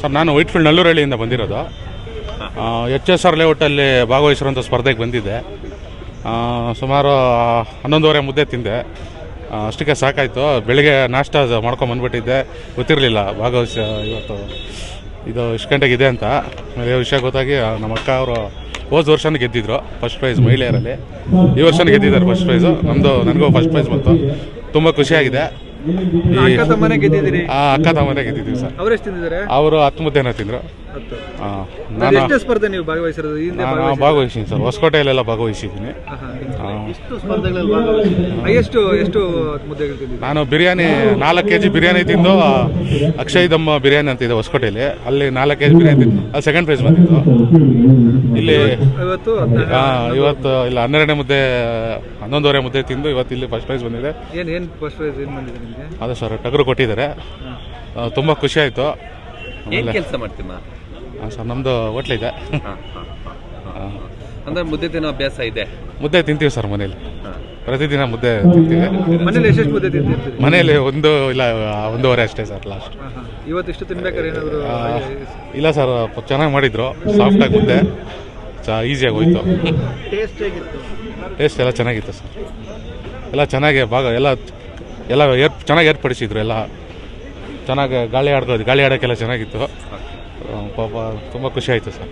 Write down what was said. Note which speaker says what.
Speaker 1: Sir, ನಾನು ವೈಟ್ಫೀಲ್ಡ್ ನಲ್ಲೂರಹಳ್ಳಿಯಿಂದ ಬಂದಿರೋದು. ಎಚ್ ಎಸ್ ಆರ್ ಲೇಔಟಲ್ಲಿ ಭಾಗವಹಿಸಿರುವಂಥ ಸ್ಪರ್ಧೆಗೆ ಬಂದಿದ್ದೆ. ಸುಮಾರು ಹನ್ನೊಂದುವರೆ ಮುದ್ದೆ ತಿಂದೆ. ಅಷ್ಟಕ್ಕೆ ಸಾಕಾಯಿತು. ಬೆಳಿಗ್ಗೆ ನಾಷ್ಟ ಮಾಡ್ಕೊಂಡು ಬಂದ್ಬಿಟ್ಟಿದ್ದೆ. ಗೊತ್ತಿರಲಿಲ್ಲ ಭಾಗವಹಿಸ, ಇವತ್ತು ಇದು ಇಷ್ಟು ಗಂಟೆಗೆ ಇದೆ ಅಂತ. ಆಮೇಲೆ ವಿಷಯ ಗೊತ್ತಾಗಿ ನಮ್ಮ ಅಕ್ಕ ಅವರು ಹೋದ ವರ್ಷನೂ ಗೆದ್ದಿದ್ರು ಫಸ್ಟ್ ಪ್ರೈಸ್ ಮಹಿಳೆಯರಲ್ಲಿ. ಈ ವರ್ಷನೂ ಗೆದ್ದಿದ್ದಾರೆ ಫಸ್ಟ್ ಪ್ರೈಸು ನಮ್ಮದು ನನಗೂ ಫಸ್ಟ್ ಪ್ರೈಸ್ ಬಂತು. ತುಂಬ ಖುಷಿಯಾಗಿದೆ.
Speaker 2: ಅಕ್ಕ ತಮ್ಮನೆ ಗೆದ್ದಿದ್ದೀರಿ?
Speaker 1: ಆ, ಅಕ್ಕ ತಮ್ಮನೇ ಗೆದ್ದಿದ್ದೀವಿ ಸರ್.
Speaker 2: ಅವರೆಷ್ಟು ತಿಂದಿದ್ದಾರೆ?
Speaker 1: ಅವರು ಹತ್ತು ಮುದ್ದೆನ ತಿಂದರು. ನಾನು
Speaker 2: ಎಷ್ಟೇ ಸ್ಪರ್ಧೆ ನೀವು ಭಾಗವಹಿಸಿರೋದು? ಈ ಹಿಂದೆ
Speaker 1: ನಾನು ಭಾಗವಹಿಸಿದ್ದೀನಿ ಸರ್. ಹೊಸಕೋಟೆಯಲ್ಲೆಲ್ಲ ಭಾಗವಹಿಸಿದ್ದೀನಿ. ಆ,
Speaker 2: ಎಷ್ಟು ಎಷ್ಟು ಮುದ್ದೆಗಳು ತಿಂದಿದ್ದೀರಿ
Speaker 1: ನಾನು ಬಿರಿಯಾನಿ ನಾಲ್ಕು ಕೆ ಜಿ ಬಿರಿಯಾನಿ ತಿಂದು ಅಕ್ಷಯ್ ದಮ್ಮ ಬಿರಿಯಾನಿ ಅಂತ ಇದೆ ಹೊಸಕೋಟೆಯಲ್ಲಿ. ಅಲ್ಲಿ ನಾಲ್ಕು ಕೆ ಜಿ ಬಿರಿಯಾನಿ ತಿಂದು ಅಲ್ಲಿ ಸೆಕೆಂಡ್ ಪ್ರೈಸ್ ಬಂದಿತ್ತು. ಇಲ್ಲಿ
Speaker 2: ಇವತ್ತು
Speaker 1: ಆ, ಇವತ್ತು ಇಲ್ಲ ಹನ್ನೆರಡನೇ ಮುದ್ದೆ ಹನ್ನೊಂದುವರೆ ಮುದ್ದೆ ತಿಂದು ಇವತ್ತು ಇಲ್ಲಿ ಫಸ್ಟ್ ಪ್ರೈಸ್ ಬಂದಿದೆ.
Speaker 2: ಏನು ಏನು ಫಸ್ಟ್ ಪ್ರೈಸ್ ಏನು ಬಂದಿದೆ ನಿಮಗೆ?
Speaker 1: ಅದೇ ಸರ್ ಟಗರು ಕೊಟ್ಟಿದ್ದಾರೆ. ತುಂಬ ಖುಷಿ ಆಯಿತು.
Speaker 3: ಏನ್ ಕೆಲಸ ಮಾಡ್ತೀಮ್ಮ?
Speaker 1: ಸರ್ ನಮ್ಮದು ಹೋಟ್ಲಿದೆ.
Speaker 3: ಅಂದ್ರೆ ಮುದ್ದೆ ತಿನ್ನೋ ಅಭ್ಯಾಸ ಇದೆ?
Speaker 1: ಮುದ್ದೆ ತಿಂತೀವಿ ಸರ್ ಮನೇಲಿ. ಪ್ರತಿದಿನ ಮುದ್ದೆ ತಿಂತೀವಿ.
Speaker 2: ಮನೇಲಿ ಎಷ್ಟೆಷ್ಟು ಮುದ್ದೆ ತಿಂತೀವಿ
Speaker 1: ಮನೆಯಲ್ಲಿ ಒಂದು ಇಲ್ಲ ಒಂದೂವರೆ ಅಷ್ಟೇ ಸರ್ ಲಾಸ್ಟ್
Speaker 2: ಇವತ್ತು ಇಷ್ಟು ತಿನ್ಬೇಕಾದ್ರೆ ಏನಾದರೂ
Speaker 1: ಇಲ್ಲ ಸರ್ ಚೆನ್ನಾಗಿ ಮಾಡಿದ್ರು. ಸಾಫ್ಟಾಗಿ ಮುದ್ದೆ. ಚ ಈಸಿಯಾಗಿ ಹೋಯ್ತು.
Speaker 2: ಟೇಸ್ಟ್
Speaker 1: ಎಲ್ಲ ಚೆನ್ನಾಗಿತ್ತು ಸರ್. ಎಲ್ಲ ಚೆನ್ನಾಗಿ ಭಾಗ ಎಲ್ಲ ಎಲ್ಲ ಏರ್ ಚೆನ್ನಾಗಿ ಏರ್ಪಡಿಸಿದ್ರು ಎಲ್ಲ. ಚೆನ್ನಾಗಿ ಗಾಳಿ ಆಡ್ಕೋದು ಗಾಳಿ ಆಡೋಕ್ಕೆಲ್ಲ ಚೆನ್ನಾಗಿತ್ತು. ಪಾಪ ತುಂಬ ಖುಷಿ ಆಯಿತು ಸರ್.